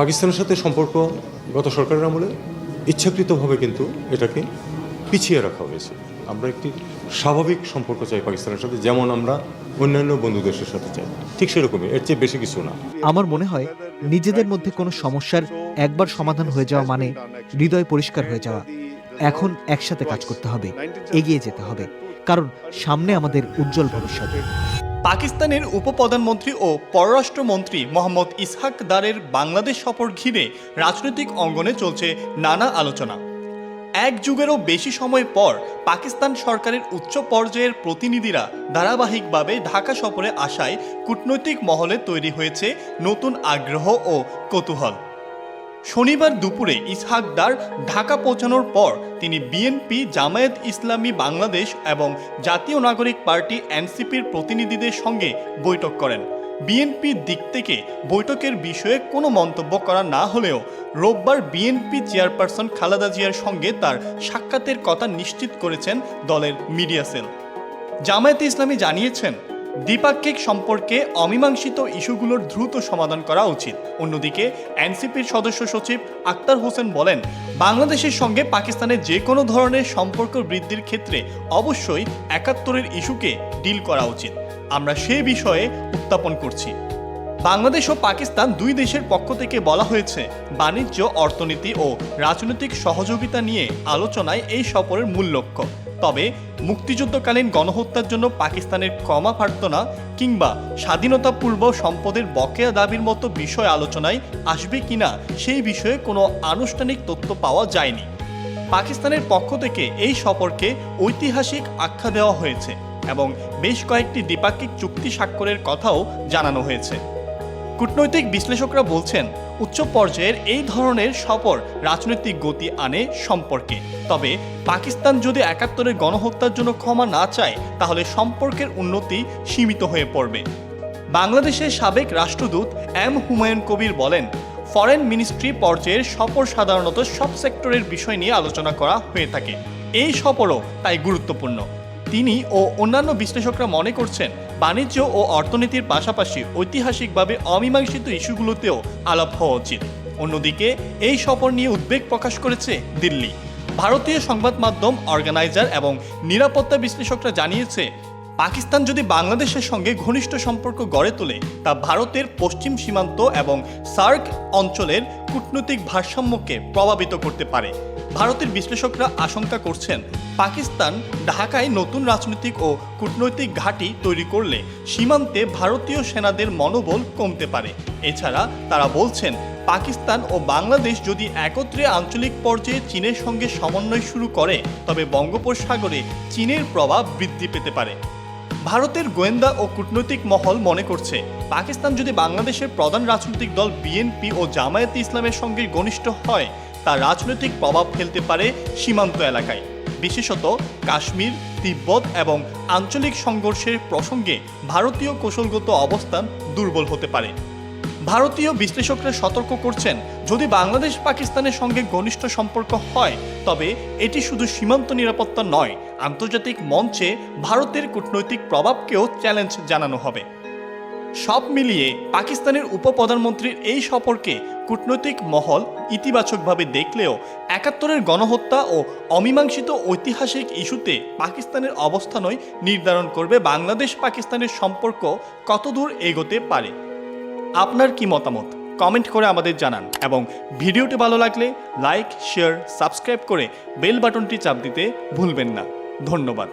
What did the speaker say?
পাকিস্তানের সাথে সম্পর্ক গত সরকারের আমলে ইচ্ছাকৃতভাবে কিন্তু এটাকে পিছিয়ে রাখা হয়েছে। আমরা একটি স্বাভাবিক সম্পর্ক চাই পাকিস্তানের সাথে, যেমন আমরা অন্যান্য বন্ধু দেশের সাথে চাই। ঠিক সেরকমই, এর চেয়ে বেশি কিছু না। আমার মনে হয়, নিজেদের মধ্যে কোনো সমস্যার একবার সমাধান হয়ে যাওয়া মানে হৃদয় পরিষ্কার হয়ে যাওয়া। এখন একসাথে কাজ করতে হবে, এগিয়ে যেতে হবে। কারণ সামনে আমাদের উজ্জ্বল ভবিষ্যৎ। পাকিস্তানের উপপ্রধানমন্ত্রী ও পররাষ্ট্রমন্ত্রী মোহাম্মদ ইসহাক দারের বাংলাদেশ সফর ঘিরে রাজনৈতিক অঙ্গনে চলছে নানা আলোচনা। এক যুগেরও বেশি সময় পর পাকিস্তান সরকারের উচ্চ পর্যায়ের প্রতিনিধিরা ধারাবাহিকভাবে ঢাকা সফরে আসায় কূটনৈতিক মহলে তৈরি হয়েছে নতুন আগ্রহ ও কৌতূহল। শনিবার দুপুরে ইসহাক দার ঢাকা পৌঁছানোর পর তিনি বিএনপি, জামায়াত ইসলামী, বাংলাদেশ এবং জাতীয় নাগরিক পার্টি, এনসিপির প্রতিনিধিদের সঙ্গে বৈঠক করেন। বিএনপির দিক থেকে বৈঠকের বিষয়ে কোনো মন্তব্য করা না হলেও রোববার বিএনপি চেয়ারপারসন খালেদা জিয়ার সঙ্গে তার সাক্ষাতের কথা নিশ্চিত করেছেন দলের মিডিয়া সেল। জামায়াতে ইসলামী জানিয়েছেন দ্বিপাক্ষিক সম্পর্কে অমীমাংসিত ইস্যুগুলোর দ্রুত সমাধান করা উচিত। অন্যদিকে, এনসিপির সদস্য সচিব আক্তার হোসেন বলেন, বাংলাদেশের সঙ্গে পাকিস্তানের যে কোনো ধরনের সম্পর্ক বৃদ্ধির ক্ষেত্রে অবশ্যই একাত্তরের ইস্যুকে ডিল করা উচিত। আমরা সে বিষয়ে উত্থাপন করছি। বাংলাদেশ ও পাকিস্তান দুই দেশের পক্ষ থেকে বলা হয়েছে, বাণিজ্য, অর্থনীতি ও রাজনৈতিক সহযোগিতা নিয়ে আলোচনায় এই সফরের মূল লক্ষ্য। তবে মুক্তিযুদ্ধকালীন গণহত্যার জন্য পাকিস্তানের ক্ষমা প্রার্থনা কিংবা স্বাধীনতাপূর্ব সম্পদের বকেয়া দাবির মতো বিষয় আলোচনায় আসবে কিনা সেই বিষয়ে কোনো আনুষ্ঠানিক তথ্য পাওয়া যায়নি। পাকিস্তানের পক্ষ থেকে এই সফরকে ঐতিহাসিক আখ্যা দেওয়া হয়েছে এবং বেশ কয়েকটি দ্বিপাক্ষিক চুক্তি স্বাক্ষরের কথাও জানানো হয়েছে। কূটনৈতিক বিশ্লেষকরা বলছেন, উচ্চ পর্যায়ের এই ধরনের সফর রাজনৈতিক গতি আনে সম্পর্কে। তবে পাকিস্তান যদি একাত্তরের গণহত্যার জন্য ক্ষমা না চায়, তাহলে সম্পর্কের উন্নতি সীমিত হয়ে পড়বে। বাংলাদেশের সাবেক রাষ্ট্রদূত এম হুমায়ুন কবির বলেন, ফরেন মিনিস্ট্রি পর্যায়ের সফর সাধারণত সব সেক্টরের বিষয় নিয়ে আলোচনা করা হয়ে থাকে। এই সফরও তাই গুরুত্বপূর্ণ। তিনি ও অন্যান্য বিশ্লেষকরা মনে করছেন বাণিজ্য ও অর্থনীতির পাশাপাশি ঐতিহাসিকভাবে অমীমাংসিত ইস্যুগুলোতেও আলাপ হওয়া উচিত। অন্যদিকে, এই সফর নিয়ে উদ্বেগ প্রকাশ করেছে দিল্লি। ভারতীয় সংবাদ মাধ্যম অর্গানাইজার এবং নিরাপত্তা বিশ্লেষকরা জানিয়েছে, পাকিস্তান যদি বাংলাদেশের সঙ্গে ঘনিষ্ঠ সম্পর্ক গড়ে তোলে, তা ভারতের পশ্চিম সীমান্ত এবং সার্ক অঞ্চলের কূটনৈতিক ভারসাম্যকে প্রভাবিত করতে পারে। ভারতের বিশ্লেষকরা আশঙ্কা করছেন পাকিস্তান ঢাকায় নতুন রাজনৈতিক ও কূটনৈতিক ঘাঁটি তৈরি করলে সীমান্তে ভারতীয় সেনাদের মনোবল কমতে পারে। এছাড়া তারা বলছেন, পাকিস্তান ও বাংলাদেশ যদি একত্রে আঞ্চলিক পর্যায়ে চীনের সঙ্গে সমন্বয় শুরু করে, তবে বঙ্গোপসাগরে চীনের প্রভাব বৃদ্ধি পেতে পারে। ভারতের গোয়েন্দা ও কূটনৈতিক মহল মনে করছে, পাকিস্তান যদি বাংলাদেশের প্রধান রাজনৈতিক দল বিএনপি ও জামায়াতে ইসলামের সঙ্গে ঘনিষ্ঠ হয় তা রাজনৈতিক প্রভাব ফেলতে পারে সীমান্ত এলাকায়। বিশেষত কাশ্মীর, তিব্বত এবং আঞ্চলিক সংঘর্ষের প্রসঙ্গে ভারতীয় কৌশলগত অবস্থান দুর্বল হতে পারে। ভারতীয় বিশ্লেষকরা সতর্ক করছেন, যদি বাংলাদেশ পাকিস্তানের সঙ্গে ঘনিষ্ঠ সম্পর্ক হয়, তবে এটি শুধু সীমান্ত নিরাপত্তা নয়, আন্তর্জাতিক মঞ্চে ভারতের কূটনৈতিক প্রভাবকেও চ্যালেঞ্জ জানানো হবে। সব মিলিয়ে পাকিস্তানের উপপ্রধানমন্ত্রীর এই সফরকে কূটনৈতিক মহল ইতিবাচকভাবে দেখলেও একাত্তরের গণহত্যা ও অমীমাংসিত ঐতিহাসিক ইস্যুতে পাকিস্তানের অবস্থানই নির্ধারণ করবে বাংলাদেশ পাকিস্তানের সম্পর্ক কতদূর এগোতে পারে। আপনার কি মতামত? কমেন্ট করে আমাদের জানান এবং ভিডিওটি ভালো লাগলে লাইক, শেয়ার, সাবস্ক্রাইব করে বেল বাটনটি চাপ দিতে ভুলবেন না। ধন্যবাদ।